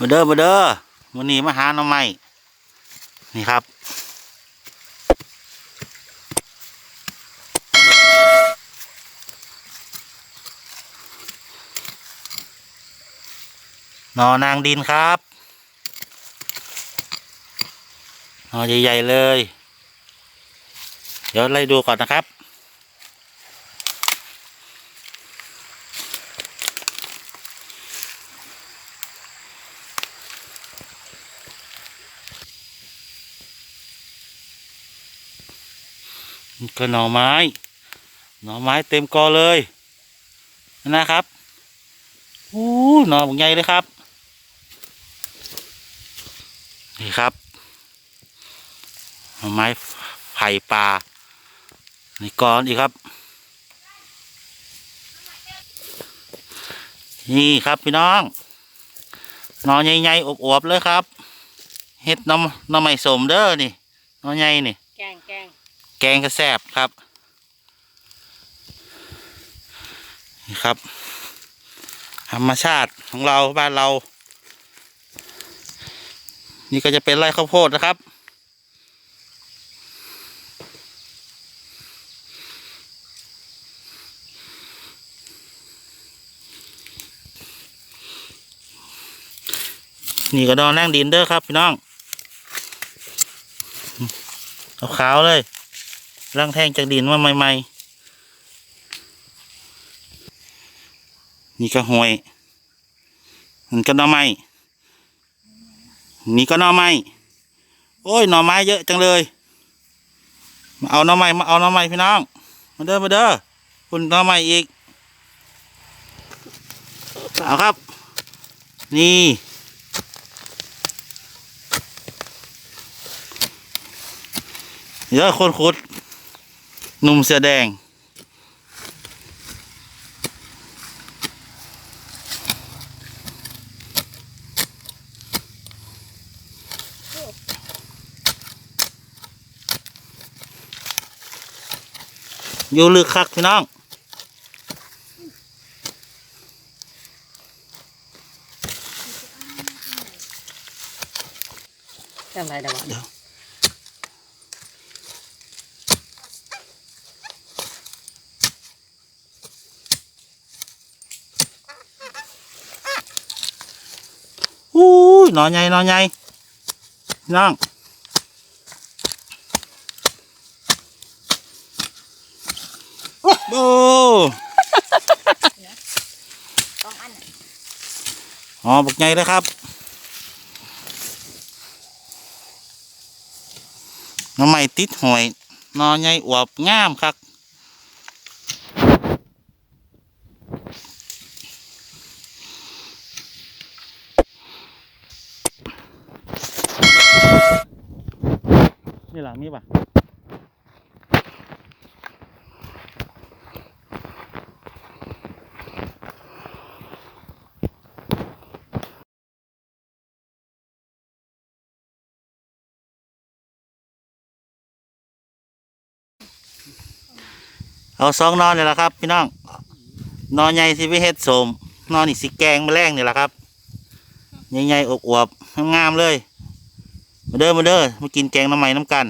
มาเด้อมาเด้อวันนี้มาหาหน่อไม้นี่ครับหนอนางดินครับหนอใหญ่ ๆ เลย เดี๋ยวไล่ดูก่อนนะครับ ก็หน่อไม้ หน่อไม้เต็มกอเลยนะครับอู้หน่อบักใหญ่เลยครับ นี่ครับหน่อไม้ไผ่ป่านี่กอนอีกครับ นี่ครับพี่น้องหน่อใหญ่ๆอวบๆเลยครับเฮ็ดน้ำน้ำไม้สมเด้อนี่หน่อใหญ่นี่แกงแกง แกงกระแซบครับนี่ครับ ธรรมชาติของเราบ้านเรา นี่ก็จะเป็นไร่ข้าวโพดนะครับ นี่ก็ดอนนั่งดินเด้อครับพี่น้องเอาขาวๆเลย ร่างแท่งจากดินมาใหม่ๆ นี่ก็หวยมันก็หน่อไม้นี่ก็หน่อไม้โอ้ยหน่อไม้เยอะจังเลย มาเอาหน่อไม้มาเอาหน่อไม้พี่น้อง มาเด้อมาเด้อคุณหน่อไม้อีกเอาครับ นี่เยอะคนขุด หนุ่มเสื้อแดง อยู่ลึกคักพี่น้องแกงไรเดี๋ยววะ เดี๋ยว อู้ยหนอนใหญ่หนอนใหญ่พี่น้องโอ้ต้องอันอ๋อบักใหญ่เลยครับน้ำไม้ติดหอยนอนใหญ่อวบงามครับ นี่หลังนี้ป่ะเอาสองนอนนี่แหละครับ พี่น้อง นอนใหญ่สิไปเฮ็ดสมนอนนี่สิแกงแมลงนี่แหละครับ ใหญ่ๆอวบๆงามเลย มาเด้อมาเด้อมากินแกงน้ำใหม่น้ำกัน